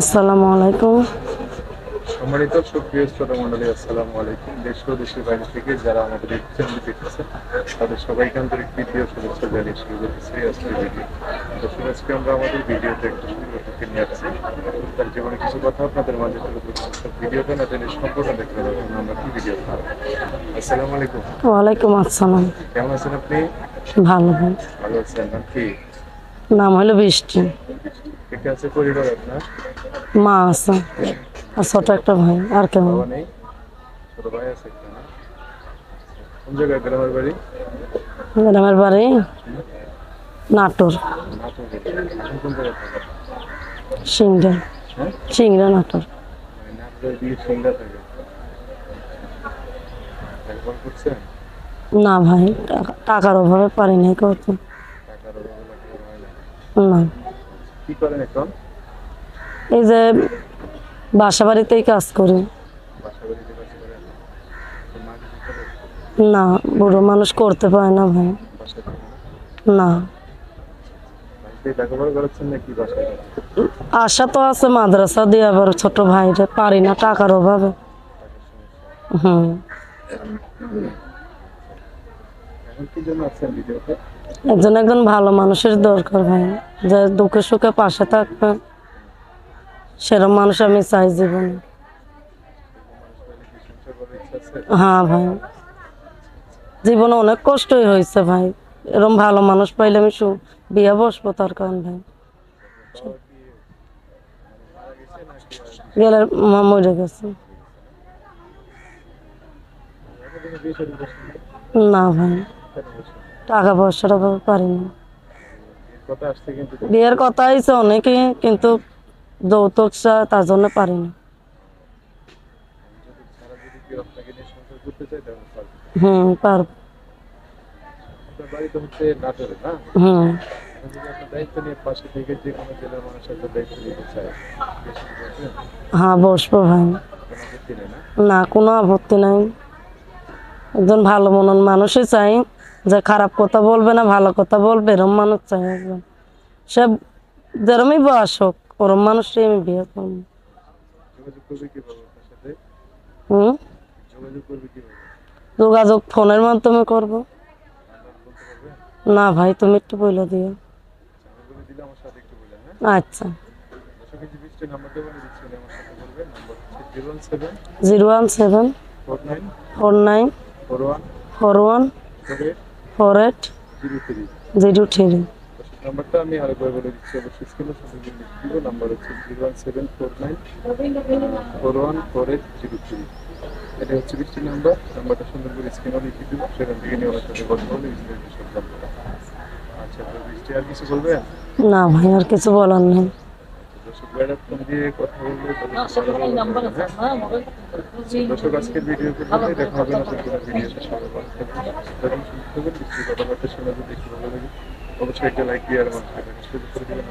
আসসালামু আলাইকুম। সম্মানিত সুপ্রিয় শ্রোতা মন্ডলী আসসালামু আলাইকুম। দেশ ও দেশের বাইরে থেকে যারা আমাদের এই চ্যানেল দেখতেছেন তাদের সবাইকে আন্তরিক শুভেচ্ছা জানিয়ে শুরু করতেছি আজকের ভিডিও। দর্শক আজকে আমরা আমাদের ভিডিওতে একটা সুন্দর নিয়ে আসছি। তার জীবনে কিছু কথা আপনাদের মাঝে তুলে ধরছি ভিডিওটা না জেনে সম্পূর্ণ দেখতে পাবেন আমরা কি ভিডিও আসসালামু আলাইকুম। ওয়ালাইকুম আসসালাম। কেমন আছেন আপনি? ভালো। ভালো আছেন নাম কি? নাম হলো বৃষ্টি। কে আছে পরিবার আপনার। মা আছে। আর ছোট একটা ভাই আর কেমন নেই। ছোট ভাই আছে একটা কোন জায়গায় গ্রামের বাড়ি? গ্রামের বাড়ি নাটোর। সিংড়া। হ্যাঁ? সিংড়া নাটোর। মানে না ভাই টাকা- টাকার অভাবে পারি নাই করতে। না। কি করেন এখন? এই যে বাসা বাড়িতেই কাজ করি। না বুড়ো মানুষ করতে পারে না ভাই। না? আশা তো আছে মাদ্রাসা দিয়ে আবার ছোট ভাইরে পারি না টাকার অভাবে। হুম। একজন একজন ভালো মানুষের দরকার ভাই। যে দুঃখে সুখে পাশে থাকবে সেরকম মানুষ আমি চাই জীবনে। হ্যাঁ ভাই। জীবনে অনেক কষ্টই হয়েছে ভাই। এরকম ভালো মানুষ পাইলে আমি বিয়ে বসবো তার কারণ ভাই। গেলে মা মরে গেছে। না? ভাই? টাকা পয়সার অভাবে পারি না। বিয়ের কথা হয়েছে অনেকে কিন্তু যৌতুক তার জন্য পারি না। যদি সারা যদি কেউ আপনাকে নিয়ে সংসার করতে চায় তাহলে পারবে। হুম পারব। হুম। হ্যাঁ বসবো ভাই। না? কোনো আপত্তি নাই। একজন ভালো মনন মানুষই চাই। যে খারাপ কথা বলবে না ভালো কথা বলবে এরম মানুষ চাই একজন। সে যেরমই বয়স হোক ওরম মানুষটাই আমি বিয়ে করব। হুম? যোগাযোগ ফোনের মাধ্যমে করব। না ভাই তুমি একটু বলে দিও বলেন হ্যাঁ? আচ্ছা। Zero one seven four nine four one four one four eight zero three zero নাম্বারটা আমি আরেকবার বলে দিচ্ছি অবশ্যই স্ক্রিনের সাথে দিব নাম্বার হচ্ছে zero one seven four nine four one four eight zero three এটা হচ্ছে বৃষ্টি নাম্বার নাম্বারটা সুন্দর করে স্ক্রিনে লিখে দিব সেখান থেকে নিয়ে ওনার সাথে কথা বলে। আচ্ছা তো বৃষ্টি আর কিছু বলবেন? না ভাই আর কিছু বলার নেই। ভিডিও ভালো থাকবেন সুস্থ থাকবেন নিশ্চয়ই কথাবার্তা শোনা যদি একটু ভালো লাগে অবশ্যই একটা লাইক দিয়ে আর আমার সাথে করে দেবেন